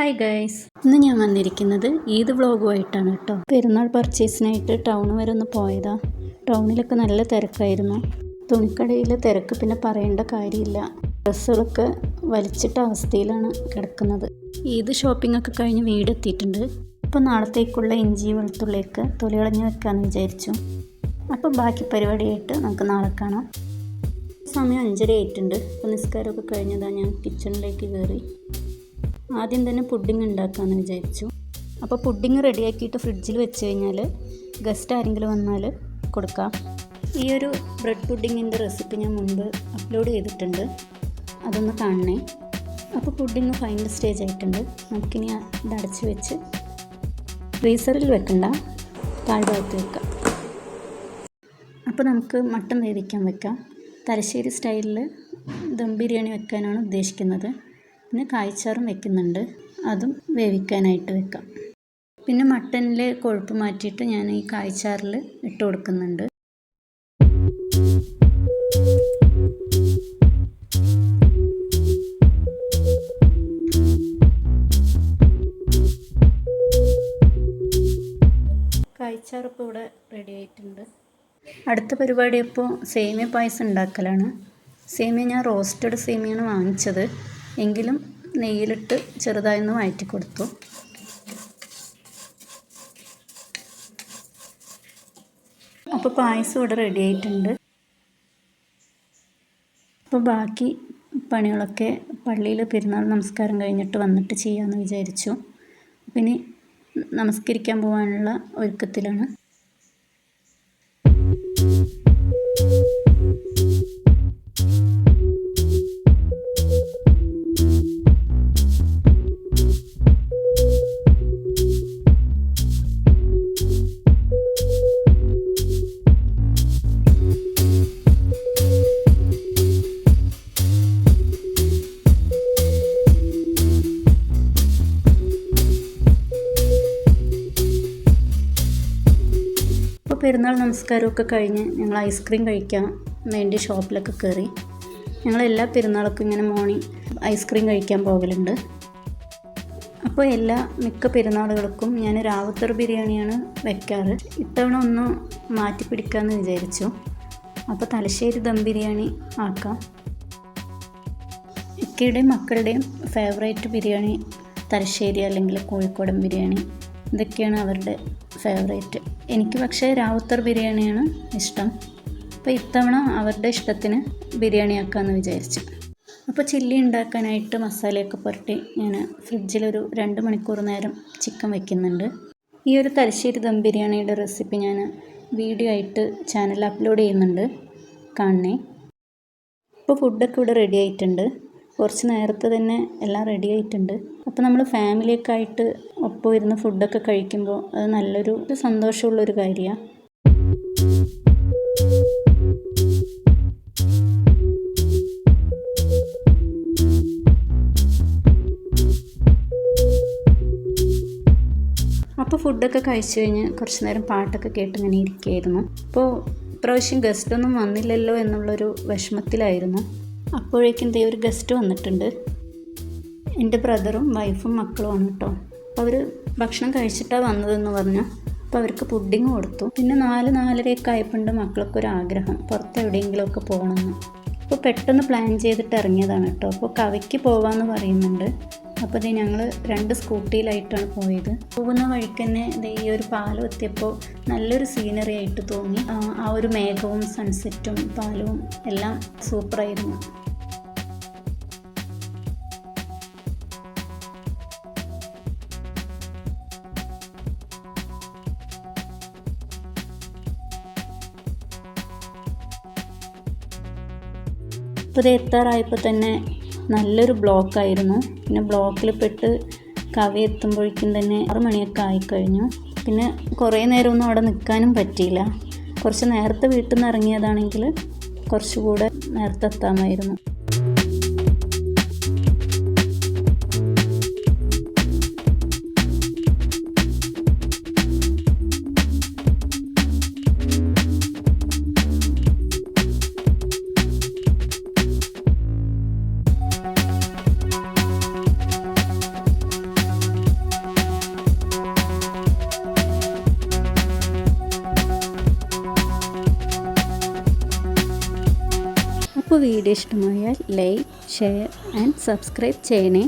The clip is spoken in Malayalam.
ഹായ് ഗൈസ് ഇന്ന് ഞാൻ വന്നിരിക്കുന്നത് ഈദ് വ്ളോഗുമായിട്ടാണ് കേട്ടോ. പെരുന്നാൾ പർച്ചേസിനായിട്ട് ടൗൺ വരെ ഒന്ന് പോയതാ. ടൗണിലൊക്കെ നല്ല തിരക്കായിരുന്നു. തുണിക്കടയിലെ തിരക്ക് പിന്നെ പറയേണ്ട കാര്യമില്ല. ഡ്രസ്സുകളൊക്കെ വലിച്ചിട്ട അവസ്ഥയിലാണ് കിടക്കുന്നത്. ഈദ് ഷോപ്പിംഗ് ഒക്കെ കഴിഞ്ഞ് വീടെത്തിയിട്ടുണ്ട് അപ്പോൾ നാളത്തേക്കുള്ള ഇഞ്ചി വെളുത്തുള്ളിയൊക്കെ തൊലികളഞ്ഞ് വെക്കാമെന്ന് വിചാരിച്ചു. അപ്പോൾ ബാക്കി പരിപാടിയായിട്ട് നമുക്ക് നാളെ കാണാം. സമയം അഞ്ചര ആയിട്ടുണ്ട് അപ്പോൾ നിസ്കാരമൊക്കെ കഴിഞ്ഞതാണ് ഞാൻ കിച്ചണിലേക്ക് കയറി. ആദ്യം തന്നെ പുഡിങ് ഉണ്ടാക്കാമെന്ന് വിചാരിച്ചു. അപ്പോൾ പുഡിങ് റെഡിയാക്കിയിട്ട് ഫ്രിഡ്ജിൽ വെച്ച് കഴിഞ്ഞാൽ ഗസ്റ്റ് ആരെങ്കിലും വന്നാൽ കൊടുക്കാം. ഈ ഒരു ബ്രെഡ് പുഡിങ്ങിന്റെ റെസിപ്പി ഞാൻ മുൻപ് അപ്ലോഡ് ചെയ്തിട്ടുണ്ട്. അതൊന്ന് കാണണേ. അപ്പോൾ പുഡിങ് ഫൈനൽ സ്റ്റേജ് ആയിട്ടുണ്ട്. നമുക്കിനി ഇത് അടച്ച് വെച്ച് ഫ്രീസറിൽ വെക്കണ്ട. താഴ്ഭാഗത്ത് വെക്കാം. അപ്പോൾ നമുക്ക് മട്ടൻ വേവിക്കാൻ വെക്കാം. തലശ്ശേരി സ്റ്റൈലിൽ ദം ബിരിയാണി വെക്കാനാണ് ഉദ്ദേശിക്കുന്നത്. പിന്നെ കായ്ച്ചാറും വെക്കുന്നുണ്ട്. അതും വേവിക്കാനായിട്ട് വെക്കാം. പിന്നെ മട്ടനിൽ കൊഴുപ്പ് മാറ്റിയിട്ട് ഞാൻ ഈ കായ്ച്ചാറിൽ ഇട്ട് കൊടുക്കുന്നുണ്ട്. കായച്ചാറിപ്പോൾ ഇവിടെ റെഡി ആയിട്ടുണ്ട്. അടുത്ത പരിപാടി ഇപ്പോൾ സേമിയ പായസം ഉണ്ടാക്കലാണ്. സേമിയ ഞാൻ റോസ്റ്റഡ് സേമിയാണ് വാങ്ങിച്ചത്. എങ്കിലും നെയ്യിലിട്ട് ചെറുതായി ഒന്ന് വഴറ്റി കൊടുത്തു അപ്പോൾ പായസം ഇവിടെ റെഡി ആയിട്ടുണ്ട്. അപ്പോൾ ബാക്കി പണികളൊക്കെ പള്ളിയിൽ പെരുന്നാൾ നമസ്കാരം കഴിഞ്ഞിട്ട് വന്നിട്ട് ചെയ്യാമെന്ന് വിചാരിച്ചു. പിന്നെ നമസ്കരിക്കാൻ പോകാനുള്ള ഒരുക്കത്തിലാണ്. പെരുന്നാൾ നമസ്കാരമൊക്കെ കഴിഞ്ഞ് ഞങ്ങൾ ഐസ്ക്രീം കഴിക്കാൻ വേണ്ടി ഷോപ്പിലൊക്കെ കയറി. ഞങ്ങൾ എല്ലാ പെരുന്നാൾക്കും ഇങ്ങനെ മോർണിംഗ് ഐസ്ക്രീം കഴിക്കാൻ പോകലുണ്ട്. അപ്പോൾ എല്ലാ മിക്ക പെരുന്നാളുകൾക്കും ഞാൻ രാവുത്തർ ബിരിയാണിയാണ് വെക്കാറ്. ഇത്തവണ ഒന്ന് മാറ്റി പിടിക്കാമെന്ന് വിചാരിച്ചു. അപ്പോൾ തലശ്ശേരി ദം ബിരിയാണി ആക്കാം. ഇക്കയുടെയും മക്കളുടെയും ഫേവറേറ്റ് ബിരിയാണി തലശ്ശേരി അല്ലെങ്കിൽ കോഴിക്കോടൻ ബിരിയാണി. ഇതൊക്കെയാണ് അവരുടെ ഫേവറേറ്റ് എനിക്ക് പക്ഷേ രാവുത്തർ ബിരിയാണിയാണ് ഇഷ്ടം. അപ്പോൾ ഇത്തവണ അവരുടെ ഇഷ്ടത്തിന് ബിരിയാണി ആക്കാമെന്ന് വിചാരിച്ചു. അപ്പോൾ ചില്ലി ഉണ്ടാക്കാനായിട്ട് മസാലയൊക്കെ പുരട്ടി ഞാൻ ഫ്രിഡ്ജിലൊരു രണ്ട് മണിക്കൂർ നേരം ചിക്കൻ വെക്കുന്നുണ്ട്. ഈ ഒരു തലശ്ശേരി ദം ബിരിയാണിയുടെ റെസിപ്പി ഞാൻ വീഡിയോ ആയിട്ട് ചാനൽ അപ്ലോഡ് ചെയ്യുന്നുണ്ട്. കാണണേ. ഇപ്പോൾ ഫുഡൊക്കെ ഇവിടെ റെഡി ആയിട്ടുണ്ട്. കുറച്ച് നേരത്തെ തന്നെ എല്ലാം റെഡി ആയിട്ടുണ്ട്. അപ്പോൾ നമ്മൾ ഫാമിലിയൊക്കെ ആയിട്ട് ഒപ്പം ഇരുന്ന് ഫുഡൊക്കെ കഴിക്കുമ്പോൾ അത് നല്ലൊരു സന്തോഷമുള്ളൊരു കാര്യമാണ് അപ്പോൾ ഫുഡൊക്കെ കഴിച്ചു കഴിഞ്ഞ് കുറച്ച് നേരം പാട്ടൊക്കെ കേട്ട് ഇങ്ങനെ ഇരിക്കുകയായിരുന്നു. അപ്പോൾ ഇപ്രാവശ്യം ഗസ്റ്റൊന്നും വന്നില്ലല്ലോ എന്നുള്ളൊരു വിഷമത്തിലായിരുന്നു. അപ്പോഴേക്കും ദേ ഒരു ഗസ്റ്റ് വന്നിട്ടുണ്ട്. എന്റെ ബ്രദറും വൈഫും മക്കളുമാണ് കേട്ടോ. അപ്പോൾ അവർ ഭക്ഷണം കഴിച്ചിട്ടാണ് വന്നതെന്ന് പറഞ്ഞു അപ്പോൾ അവർക്ക് പുഡിങ് കൊടുത്തു. പിന്നെ നാല് നാലരയൊക്കെ ആയപ്പോണ്ട് മക്കൾക്ക് ഒരു ആഗ്രഹം പുറത്ത് എവിടെയെങ്കിലുമൊക്കെ പോകണമെന്ന് അപ്പോൾ പെട്ടെന്ന് പ്ലാൻ ചെയ്തിട്ട് ഇറങ്ങിയതാണ് കേട്ടോ. അപ്പോൾ കവയ്ക്ക് പോകാമെന്ന് പറയുന്നുണ്ട്. അപ്പോൾ ഇത് ഞങ്ങൾ രണ്ട് സ്കൂട്ടിയിലായിട്ടാണ് പോയത്. പോകുന്ന വഴിക്ക് തന്നെ ഈ ഒരു പാലം എത്തിയപ്പോൾ നല്ലൊരു സീനറി ആയിട്ട് തോന്നി. ആ ഒരു മേഘവും സൺസെറ്റും പാലവും എല്ലാം സൂപ്പറായിരുന്നു ഇപ്പോൾ ഇത് എത്താറായപ്പോൾ തന്നെ നല്ലൊരു ബ്ലോക്കായിരുന്നു. പിന്നെ ബ്ലോക്കിൽ പെട്ട് കവി എത്തുമ്പോഴേക്കും തന്നെ ആറ് മണിയൊക്കെ ആയിക്കഴിഞ്ഞു. പിന്നെ കുറേ നേരമൊന്നും അവിടെ നിൽക്കാനും പറ്റിയില്ല. കുറച്ച് നേരത്തെ വീട്ടിൽ നിന്ന് ഇറങ്ങിയതാണെങ്കിൽ കുറച്ചുകൂടെ നേരത്തെ എത്താമായിരുന്നു. വീഡിയോ ഇഷ്ടമായാൽ ലൈക്ക് ഷെയർ ആൻഡ് സബ്സ്ക്രൈബ് ചെയ്യണേ.